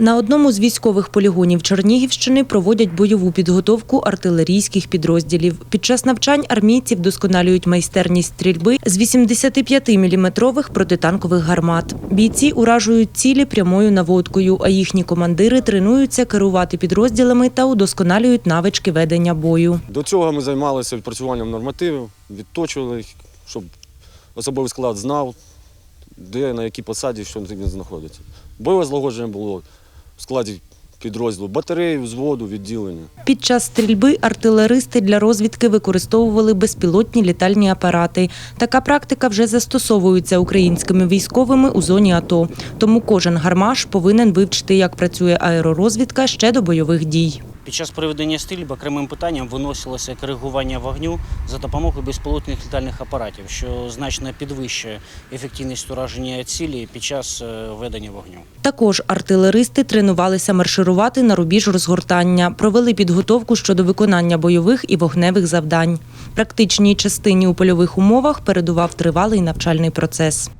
На одному з військових полігонів Чернігівщини проводять бойову підготовку артилерійських підрозділів. Під час навчань армійці вдосконалюють майстерність стрільби з 85-мм протитанкових гармат. Бійці уражують цілі прямою наводкою, а їхні командири тренуються керувати підрозділами та удосконалюють навички ведення бою. До цього ми займалися відпрацюванням нормативів, відточували їх, щоб особовий склад знав, де на якій посаді що знаходиться. Бойове злагодження було в складі підрозділу батареї, взводу, відділення. Під час стрільби артилеристи для розвідки використовували безпілотні літальні апарати. Така практика вже застосовується українськими військовими у зоні АТО. Тому кожен гармаш повинен вивчити, як працює аеророзвідка ще до бойових дій. Під час проведення стрільб окремим питанням виносилося коригування вогню за допомогою безпілотних літальних апаратів, що значно підвищує ефективність ураження цілі під час е, ведення вогню. Також артилеристи тренувалися марширувати на рубіж розгортання, провели підготовку щодо виконання бойових і вогневих завдань. Практичній частині у польових умовах передував тривалий навчальний процес.